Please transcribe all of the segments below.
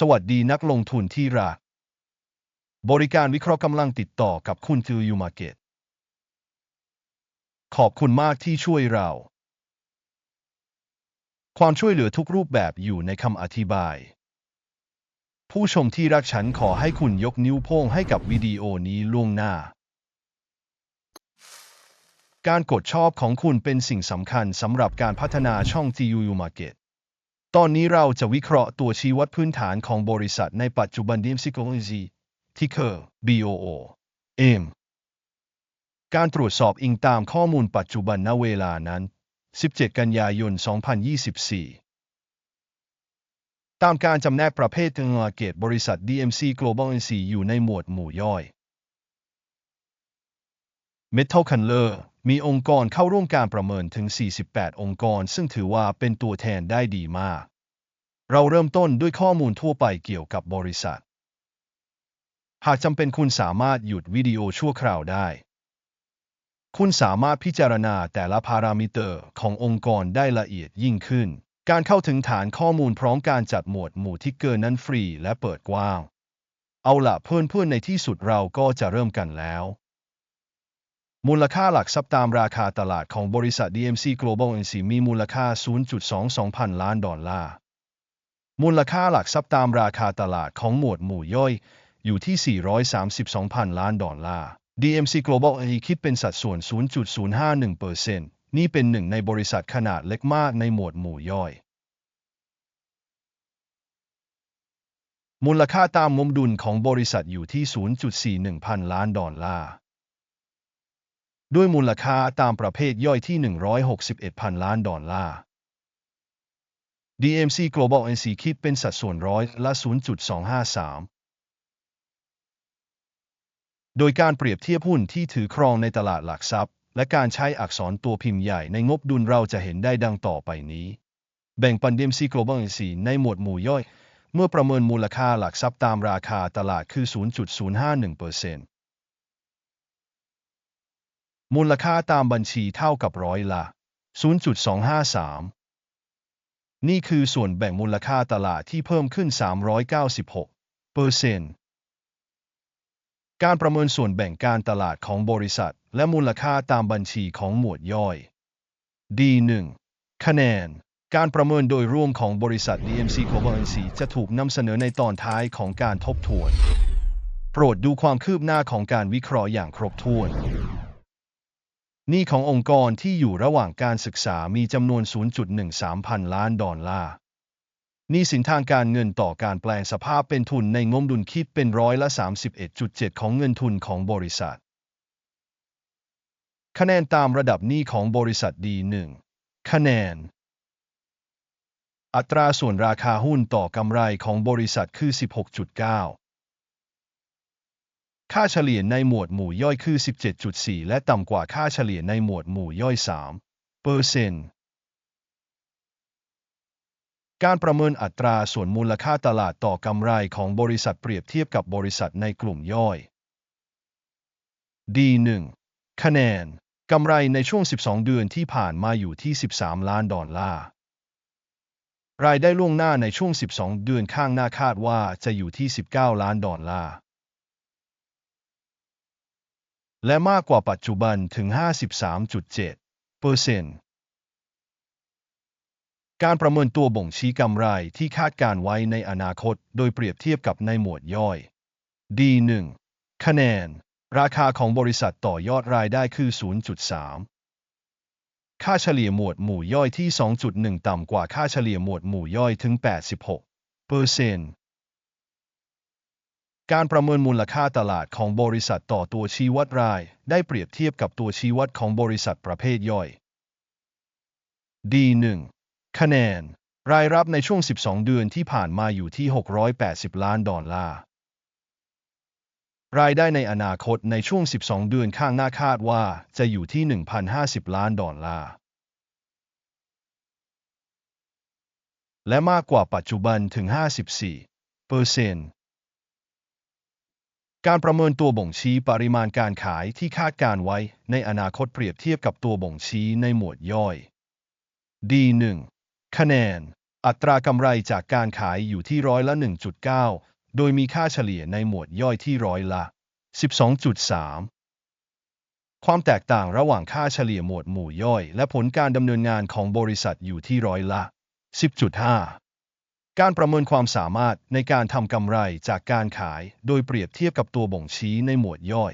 สวัสดีนักลงทุนที่รัก บริการวิเคราะห์กำลังติดต่อกับคุณทูยูมาเก็ต ขอบคุณมากที่ช่วยเรา ความช่วยเหลือทุกรูปแบบอยู่ในคำอธิบาย ผู้ชมที่รักฉันขอให้คุณยกนิ้วโป้งให้กับวิดีโอนี้ล่วงหน้า การกดชอบของคุณเป็นสิ่งสำคัญสำหรับการพัฒนาช่อง TUU Market ตอนนี้เราจะวิเคราะห์ตัวชี้วัดพื้นฐานของบริษัทในปัจจุบัน DMC Technology ที่คือ BOO M การตรวจสอบอิงตามข้อมูลปัจจุบันณเวลานั้น 17 กันยายน 2024 ตามการจำแนกประเภทเงินเกตบริษัท DMC Global NC อยู่ในหมวดหมู่ย่อย Metal c a n l e r มีองค์กรเข้าร่วมการประเมินถึง 48 องค์กร ซึ่งถือว่าเป็นตัวแทนได้ดีมาก เราเริ่มต้นด้วยข้อมูลทั่วไปเกี่ยวกับบริษัท หากจำเป็นคุณสามารถหยุดวิดีโอชั่วคราวได้ คุณสามารถพิจารณาแต่ละพารามิเตอร์ขององค์กรได้ละเอียดยิ่งขึ้น การเข้าถึงฐานข้อมูลพร้อมการจัดหมวดหมู่ที่เกินนั้นฟรีและเปิดกว้าง เอาล่ะเพื่อนๆในที่สุดเราก็จะเริ่มกันแล้ว มูลค่าหลักทรัพย์ตามราคาตลาดของบริษัท DMC Global Inc มีมูลค่า 0.22 พันล้านดอลลาร์ มูลค่าหลักทรัพย์ตามราคาตลาดของหมวดหมู่ย่อย อยู่ที่ 432 พันล้านดอลลาร์ DMC Global Inc คิดเป็นสัดส่วน 0.051%นี่เป็นหนึ่งในบริษัทขนาดเล็กมากในหมวดหมู่ย่อย มูลค่าตามงบดุลของบริษัทอยู่ที่ 0.41 พันล้านดอลลาร์ ด้วยมูลค่าตามประเภทย่อยที่ 161พันล้านดอลลาร์ DMC Global NC คิดเป็นสัดส่วนร้อยละ 0.253 โดยการเปรียบเทียบหุ้นที่ถือครองในตลาดหลักทรัพย์ และการใช้อักษรตัวพิมพ์ใหญ่ในงบดุลเราจะเห็นได้ดังต่อไปนี้ แบ่งปัน DMC Global NC ในหมวดหมู่ย่อย เมื่อประเมินมูลค่าหลักทรัพย์ตามราคาตลาดคือ 0.051% มูลค่าตามบัญชีเท่ากับร้อยละ 0.253 นี่คือส่วนแบ่งมูลค่าตลาดที่เพิ่มขึ้น 396เปอร์เซ็นต์การประเมินส่วนแบ่งการตลาดของบริษัท และมูลค่าตามบัญชีของหมวดย่อย D1 คะแนน การประเมินโดยรวมของบริษัท DMC Global NC จะถูกนำเสนอในตอนท้ายของการทบทวน โปรดดูความคืบหน้าของการวิเคราะห์อย่างครบถ้วน หนี้ขององค์กรที่อยู่ระหว่างการศึกษามีจำนวน 0.13 พันล้านดอลลาร์หนี้สินทางการเงินต่อการแปลงสภาพเป็นทุนในงบดุลคิดเป็นร้อยละ 31.7 ของเงินทุนของบริษัท คะแนนตามระดับหนี้ของบริษัท D1 คะแนน อัตราส่วนราคาหุ้นต่อกำไรของบริษัทคือ 16.9 ค่าเฉลี่ยในหมวดหมู่ย่อยคือ 17.4 และต่ำกว่าค่าเฉลี่ยในหมวดหมู่ย่อย3เปอร์เซนต์การประเมินอัตราส่วนมูลค่าตลาดต่อกำไรของบริษัทเปรียบเทียบกับบริษัทในกลุ่มย่อย D1 คะแนน กำไรในช่วง 12 เดือนที่ผ่านมาอยู่ที่ 13 ล้านดอลลาร์ รายได้ล่วงหน้าในช่วง 12 เดือนข้างหน้าคาดว่าจะอยู่ที่ 19 ล้านดอลลาร์ และมากกว่าปัจจุบันถึง 53.7เปอร์เซ็นต์การประเมินตัวบ่งชี้กำไรที่คาดการไว้ในอนาคต โดยเปรียบเทียบกับในหมวดย่อย D1 คะแนน ราคาของบริษัทต่อยอดรายได้คือ 0.3 ค่าเฉลี่ยหมวดหมู่ย่อยที่ 2.1 ต่ำกว่าค่าเฉลี่ยหมวดหมู่ย่อยถึง 86เปอร์เซ็นต์ การประเมินมูลค่าตลาดของบริษัทต่อตัวชี้วัดราย ได้เปรียบเทียบกับตัวชี้วัดของบริษัทประเภทย่อย D1 คะแนน รายรับในช่วง 12 เดือนที่ผ่านมาอยู่ที่ 680 ล้านดอลลาร์ รายได้ในอนาคตในช่วง 12 เดือนข้างหน้าคาดว่าจะอยู่ที่ 1,050 ล้านดอลลาร์ และมากกว่าปัจจุบันถึง 54เปอร์เซ็นต์ การประเมินตัวบ่งชี้ปริมาณการขายที่คาดการไว้ในอนาคตเปรียบเทียบกับตัวบ่งชี้ในหมวดย่อย D1 คะแนน อัตรากำไรจากการขายอยู่ที่ร้อยละ 1.9 โดยมีค่าเฉลี่ยในหมวดย่อยที่ร้อยละ 12.3 ความแตกต่างระหว่างค่าเฉลี่ยหมวดหมู่ย่อย และผลการดำเนินงานของบริษัทอยู่ที่ร้อยละ 10.5 การประเมินความสามารถในการทำกำไรจากการขาย โดยเปรียบเทียบกับตัวบ่งชี้ในหมวดย่อย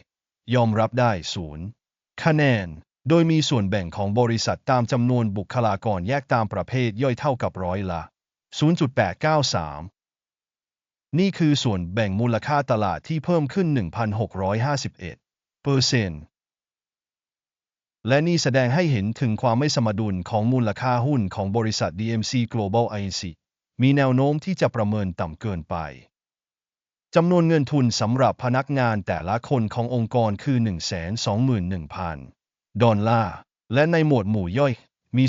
ยอมรับได้ศูนย์คะแนน โดยมีส่วนแบ่งของบริษัทตามจำนวนบุคลากรแยกตามประเภทย่อยเท่ากับร้อยละ 0.893 นี่คือส่วนแบ่งมูลค่าตลาดที่เพิ่มขึ้น 1,651เปอร์เซ็นต์และนี่แสดงให้เห็นถึงความไม่สมดุลของมูลค่าหุ้นของบริษัท DMC Global Inc. มีแนวโน้มที่จะประเมินต่ำเกินไปจำนวนเงินทุนสำหรับพนักงานแต่ละคนขององค์กรคือ 121,000 ดอลลาร์ และในหมวดหมู่ย่อยมี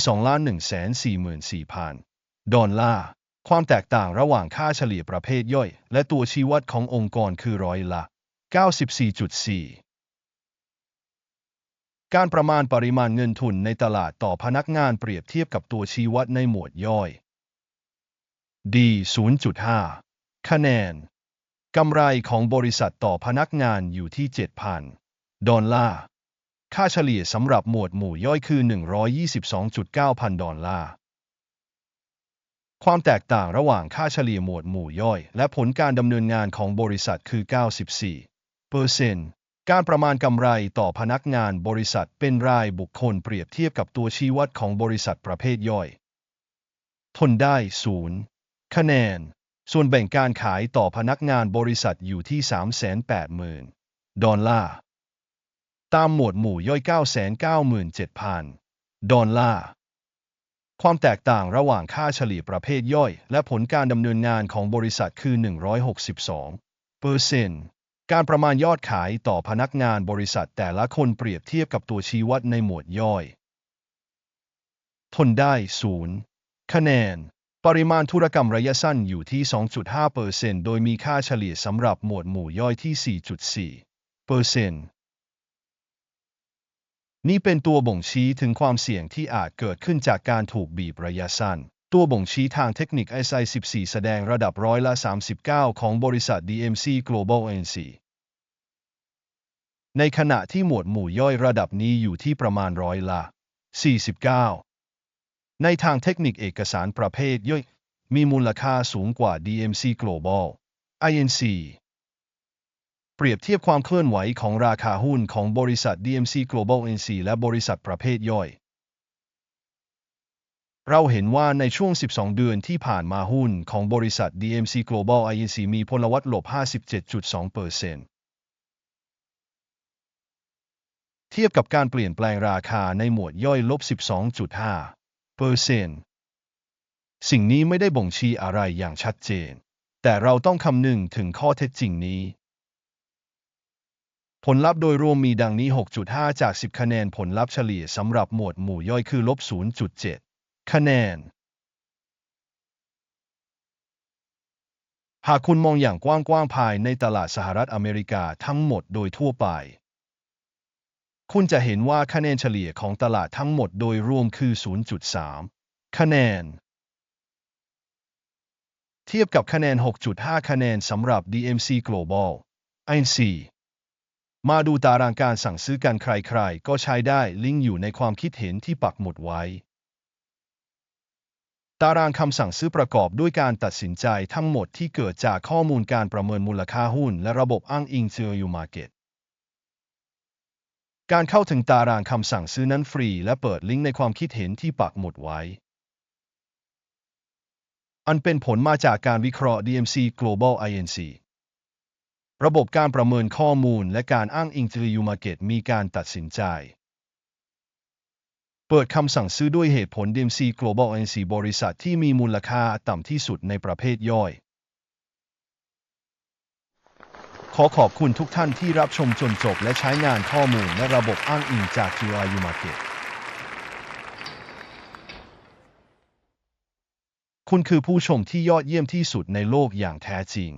2,144,000 ดอลลาร์ ความแตกต่างระหว่างค่าเฉลี่ยประเภทย่อย และตัวชี้วัดขององค์กรคือร้อยละ 94.4 การประมาณปริมาณเงินทุนในตลาดต่อพนักงานเปรียบเทียบกับตัวชี้วัดในหมวดย่อย D 0.5 คะแนน กำไรของบริษัทต่อพนักงานอยู่ที่ 7,000 ดอลลาร์ ค่าเฉลี่ยสำหรับหมวดหมู่ย่อยคือ 122.9 พันดอลลาร์ ความแตกต่างระหว่างค่าเฉลี่ยหมวดหมู่ย่อย และผลการดำเนินงานของบริษัทคือ 94เปอร์เซนต์การประมาณกำไรต่อพนักงานบริษัทเป็นรายบุคคลเปรียบเทียบกับตัวชี้วัดของบริษัทประเภทย่อย ทนได้ศูนย์ คะแนน ส่วนแบ่งการขายต่อพนักงานบริษัทอยู่ที่ 380,000 ดอลลาร์ ตามหมวดหมู่ย่อย 997,000 ดอลลาร์ ความแตกต่างระหว่างค่าเฉลี่ยประเภทย่อย และผลการดำเนินงานของบริษัทคือ 162เปอร์เซ็นต์การประมาณยอดขายต่อพนักงานบริษัทแต่ละคนเปรียบเทียบกับตัวชี้วัดในหมวดย่อย ทนได้ศูนย์คะแนน ปริมาณธุรกรรมระยะสั้นอยู่ที่ 2.5%โดยมีค่าเฉลี่ยสำหรับหมวดหมู่ย่อยที่ 4.4%นี่เป็นตัวบ่งชี้ถึงความเสี่ยงที่อาจเกิดขึ้นจากการถูกบีบระยะสั้น ตัวบ่งชี้ทางเทคนิค SI 14 แสดงระดับร้อยละ 39 ของบริษัท DMC Global NC ในขณะที่หมวดหมู่ย่อยระดับนี้อยู่ที่ประมาณร้อยละ 49 ในทางเทคนิคเอกสารประเภทย่อยมีมูลค่าสูงกว่า DMC Global INC เปรียบเทียบความเคลื่อนไหวของราคาหุ้นของบริษัท DMC Global Inc. และบริษัทประเภทย่อย เราเห็นว่าในช่วง 12 เดือนที่ผ่านมาหุ้นของบริษัท DMC Global INC มีพลวัตลบ 57.2%เทียบกับการเปลี่ยนแปลงราคาในหมวดย่อยลบ 12.5 เปอร์เซนต์สิ่งนี้ไม่ได้บ่งชี้อะไรอย่างชัดเจน แต่เราต้องคำนึงถึงข้อเท็จจริงนี้ ผลลัพธ์โดยรวมมีดังนี้ 6.5 จาก 10 คะแนนผลลัพธ์เฉลี่ยสำหรับหมวดหมู่ย่อยคือลบ 0.7 คะแนน หากคุณมองอย่างกว้างๆภายในตลาดสหรัฐอเมริกาทั้งหมดโดยทั่วไป คุณจะเห็นว่าคะแนนเฉลี่ยของตลาดทั้งหมดโดยรวมคือ 0.3 คะแนน เทียบกับคะแนน 6.5 คะแนนสำหรับ DMC Global INC มาดูตารางการสั่งซื้อกันใครๆ ก็ใช้ได้ลิงก์อยู่ในความคิดเห็นที่ปักหมุดไว้ ตารางคำสั่งซื้อประกอบด้วยการตัดสินใจทั้งหมดที่เกิดจากข้อมูลการประเมินมูลค่าหุ้น และระบบอ้างอิง Zero Market ก การเข้าถึงตารางคำสั่งซื้อนั้นฟรี และเปิดลิงก์ในความคิดเห็นที่ปักหมุดไว้ อันเป็นผลมาจากการวิเคราะห์ DMC Global INC ระบบการประเมินข้อมูลและการอ้างอิง Value Market มีการตัดสินใจ เปิดคำสั่งซื้อด้วยเหตุผล DMC Global INC บริษัทที่มีมูลค่าต่ำที่สุดในประเภทย่อย ขอขอบคุณทุกท่านที่รับชมจนจบและใช้งานข้อมูลและระบบอ้างอิงจาก GRU Market คุณคือผู้ชมที่ยอดเยี่ยมที่สุดในโลกอย่างแท้จริง